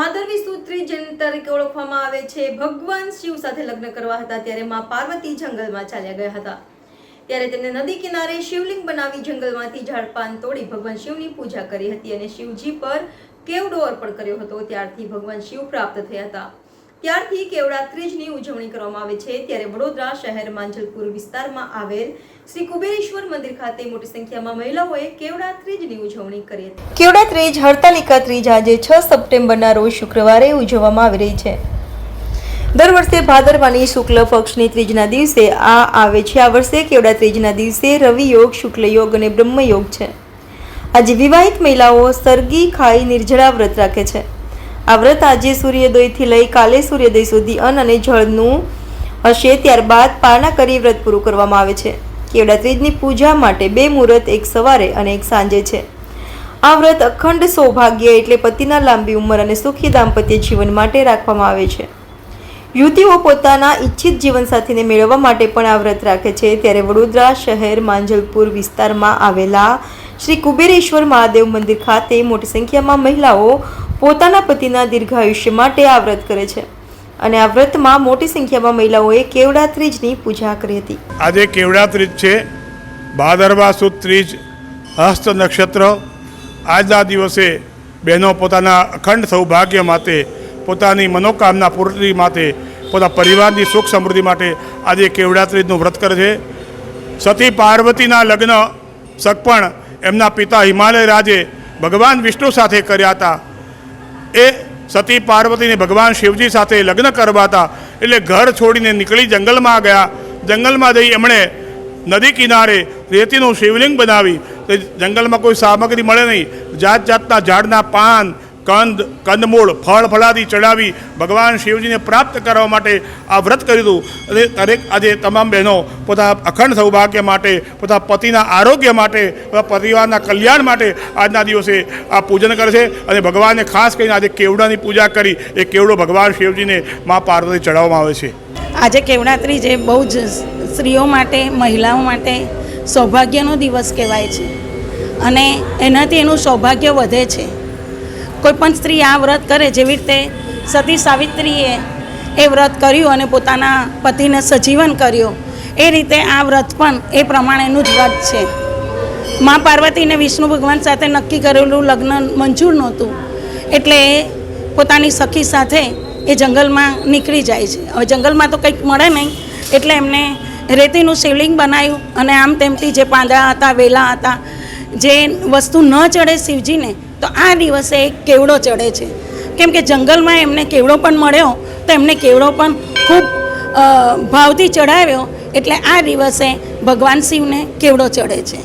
ભાદરવી સૂત્રી જેન તરીકે ઓળખવામાં આવે છે. ભગવાન શિવ સાથે લગ્ન કરવા હતા ત્યારે મા પાર્વતી જંગલમાં ચાલ્યા ગયા હતા. ત્યારે તેમને નદી કિનારે શિવલિંગ બનાવી જંગલમાંથી ઝાડપાન તોડી ભગવાન શિવની પૂજા કરી હતી અને શિવજી પર કેવડો અર્પણ કર્યો હતો. ત્યારથી ભગવાન શિવ પ્રાપ્ત થયા હતા. ત્યારથી કેવડા ત્રીજની ઉજવણી કરવામાં આવે છે. ત્યારે વડોદરા શહેર માંજલપુર વિસ્તારમાં આવેલ શ્રી કુબેરેશ્વર મંદિર ખાતે મોટી સંખ્યામાં મહિલાઓએ કેવડા ત્રીજની ઉજવણી કરી હતી. કેવડા ત્રીજ હરતાલિકા ત્રીજ આજે છ સપ્ટેમ્બરના રોજ શુક્રવારે ઉજવવામાં આવી રહી છે. દર વર્ષે ભાદરવાની શુક્લ પક્ષની ત્રીજના દિવસે આ આવે છે. આ વર્ષે કેવડા ત્રીજના દિવસે રવિ યોગ શુક્લ યોગ અને બ્રહ્મ યોગ છે. આજે વિવાહિત મહિલાઓ સરગી ખાઈ નિર્જળા વ્રત રાખે છે. આ વ્રત આજે સૂર્યોદયથી લઈ કાલે સૂર્યોદય સુધી અન્ન અને જળનું હશે, ત્યારબાદ પારણા કરી વ્રત પૂરું કરવામાં આવે છે. કેવડા ત્રીજની પૂજા માટે બે મુહૂર્ત, એક સવારે અને એક સાંજે છે. આ વ્રત અખંડ સૌભાગ્ય એટલે પતિના લાંબી ઉંમર અને સુખી દાંપત્ય જીવન માટે રાખવામાં આવે છે. યુવતીઓ પોતાના ઈચ્છિત જીવનસાથીને મેળવવા માટે પણ આ વ્રત રાખે છે. ત્યારે વડોદરા શહેર માંજલપુર વિસ્તારમાં આવેલા શ્રી કુબેરેશ્વર મહાદેવ મંદિર ખાતે મોટી સંખ્યામાં મહિલાઓ પોતાના પતિના દીર્ઘાયુષ્ય માટે આ વ્રત કરે છે. અને આ વ્રતમાં મોટી સંખ્યામાં મહિલાઓએ કેવડા ત્રીજની પૂજા કરી હતી. આજે કેવડા ત્રીજ છે. ભાદરવા સુદ ત્રીજ હસ્ત નક્ષત્ર. આજના દિવસે બહેનો પોતાના અખંડ સૌભાગ્ય માટે, પોતાની મનોકામના પૂર્તિ માટે, પોતાના પરિવારની સુખ સમૃદ્ધિ માટે આજે કેવડા ત્રીજનું વ્રત કરે છે. સતી પાર્વતીના લગ્ન સગપણ એમના પિતા હિમાલય રાજે ભગવાન વિષ્ણુ સાથે કર્યા હતા. એ સતી પાર્વતીને ભગવાન શિવજી સાથે લગ્ન કરવા હતા એટલે ઘર છોડીને નીકળી જંગલમાં ગયા. જંગલમાં જઈ એમણે નદી કિનારે રેતીનું શિવલિંગ બનાવી. જંગલમાં કોઈ સામગ્રી મળે નહીં. જાત જાતના ઝાડના પાન કંદ, કંદમૂળ, ફળ ફળાદી ચડાવી ભગવાન શિવજીને પ્રાપ્ત કરવા માટે આ વ્રત કર્યું હતું. અને દરેક આજે તમામ બહેનો પોતાના અખંડ સૌભાગ્ય માટે પોતાના પતિના આરોગ્ય માટે પોતાના પરિવારના કલ્યાણ માટે આજના દિવસે આ પૂજન કરે છે. અને ભગવાનને ખાસ કરીને આજે કેવડાની પૂજા કરી. એ કેવડો ભગવાન શિવજીને મા પાર્વતી ચડાવવામાં આવે છે. આજે કેવડાત્રી જે બહુ જ સ્ત્રીઓ માટે, મહિલાઓ માટે સૌભાગ્યનો દિવસ કહેવાય છે. અને એનાથી એનું સૌભાગ્ય વધે છે. કોઈ પણ સ્ત્રી આ વ્રત કરે જેવી રીતે સતી સાવિત્રીએ એ વ્રત કર્યું અને પોતાના પતિને સજીવન કર્યો, એ રીતે આ વ્રત પણ એ પ્રમાણેનું જ વ્રત છે. મા પાર્વતીને વિષ્ણુ ભગવાન સાથે નક્કી કરેલું લગ્ન મંજૂર નહોતું, એટલે એ પોતાની સખી સાથે એ જંગલમાં નીકળી જાય છે. હવે જંગલમાં તો કંઈક મળે નહીં, એટલે એમને રેતીનું શિવલિંગ બનાવ્યું અને આમ તેમથી જે પાંદડા હતા, વેલા હતા જે વસ્તુ ન ચડે શિવજીને, તો આ દિવસે એક કેવડો ચડે છે. કેમ કે જંગલમાં એમને કેવડો પણ મળ્યો, તો એમને કેવડો પણ ખૂબ ભાવથી ચડાવ્યો એટલે આ દિવસે ભગવાન શિવને કેવડો ચડે છે.